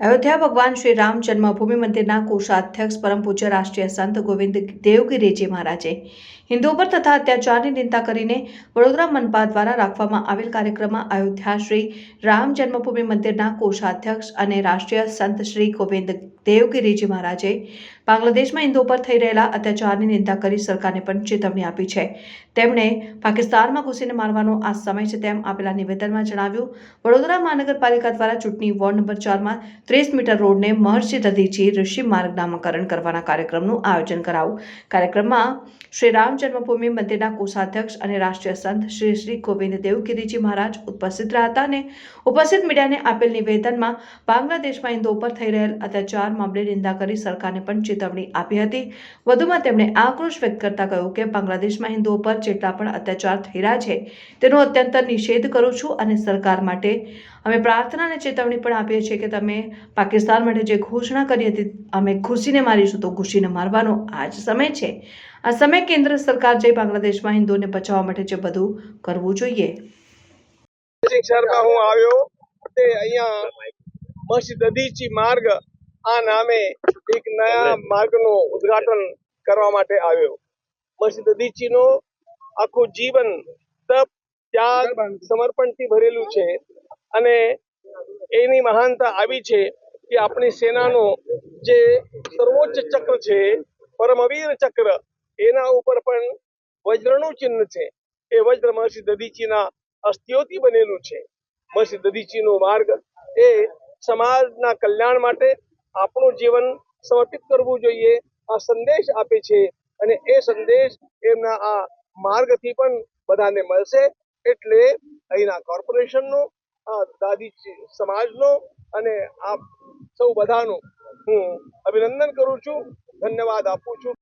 અયોધ્યા ભગવાન શ્રી રામ જન્મભૂમિ મંદિરના કોષાધ્યક્ષ, પરમ પૂજ્ય રાષ્ટ્રીય સંત ગોવિંદ દેવગીરીજી મહારાજે હિન્દુઓ પર થતા અત્યાચારની નિંદા કરીને વડોદરા મનપા દ્વારા રાખવામાં આવેલ કાર્યક્રમમાં અયોધ્યા શ્રી રામ જન્મભૂમિ મંદિરના કોષાધ્યક્ષ અને રાષ્ટ્રીય સંત શ્રી ગોવિંદ દેવગીરીજી મહારાજે બાંગ્લાદેશમાં હિન્દુઓ પર થઈ રહેલા અત્યાચારની નિંદા કરી સરકારને પણ ચેતવણી આપી છે. તેમણે પાકિસ્તાનમાં ઘૂસીને મારવાનો આ સમય છે તેમ આપેલા નિવેદનમાં જણાવ્યું. વડોદરા મહાનગરપાલિકા દ્વારા ચૂંટણી વોર્ડ નંબર ચારમાં ત્રીસ મીટર રોડને મહર્ષિ દધીજી ઋષિ માર્ગ નામકરણ કરવાના કાર્યક્રમનું આયોજન કરાવું કાર્યક્રમમાં શ્રી રામ જન્મભૂમિ મંદિરના કોષાધ્યક્ષ અને રાષ્ટ્રીય સંત શ્રી શ્રી ગોવિંદ દેવગીરીજી મહારાજ ઉપસ્થિત રહ્યા હતા અને ઉપસ્થિત મીડિયાને આપેલ નિવેદનમાં બાંગ્લાદેશમાં હિન્દુઓ પર થઈ રહેલ અત્યાચાર મામલે નિંદા કરી સરકારને પણ ચેતવણી આપી હતી. વધુમાં તેમણે આક્રોશ વ્યક્ત કરતા કહ્યું કે બાંગ્લાદેશમાં હિન્દુઓ પર જેટલા પણ અત્યાચાર થઈ રહ્યા છે, તેનો અત્યંત નિષેધ કરું છું અને સરકાર માટે અમે પ્રાર્થના અને ચેતવણી પણ આપીએ છીએ કે તમે પાકિસ્તાન માટે જે ઘોષણા કરી હતી, અમે ઘૂસીને મારીશું તો ઘૂસીને મારવાનો આ જ સમય છે. આ સમય કેન્દ્ર સરકાર જે બાંગ્લાદેશમાં હિન્દુઓને બચાવવા માટે જે બધું કરવું જોઈએ. શહેરમાં હું આવ્યો, તે અહીંયા મસ્જિદ અદીચી માર્ગ, આ નામે એક નયા માર્ગનું ઉદ્ઘાટન કરવા માટે આવ્યો. મસ્જિદ અદીચીનો આખું જીવન તપ, ત્યાગ, સમર્પણથી ભરેલું છે અને એની મહાનતા આવી છે કે આપણી સેનાનો જે સર્વોચ્ચ ચક્ર છે, પરમવીર ચક્ર એના ઉપર પણ વજ્રનું ચિહ્ન છે. એ વજ્ર મહર્ષિ દધીચીના અસ્થિઓથી બનેલું છે. મહર્ષિ દધીચીનો માર્ગ એ સમાજના કલ્યાણ માટે આપણું જીવન સમર્પિત કરવું જોઈએ, આ સંદેશ આપે છે અને એ સંદેશ એમના આ માર્ગથી પણ બધાને મળશે. એટલે અહીંના કોર્પોરેશનનો, આ દાદી સમાજનો અને આ સૌ બધાનું હું અભિનંદન કરું છું. ધન્યવાદ આપું છું.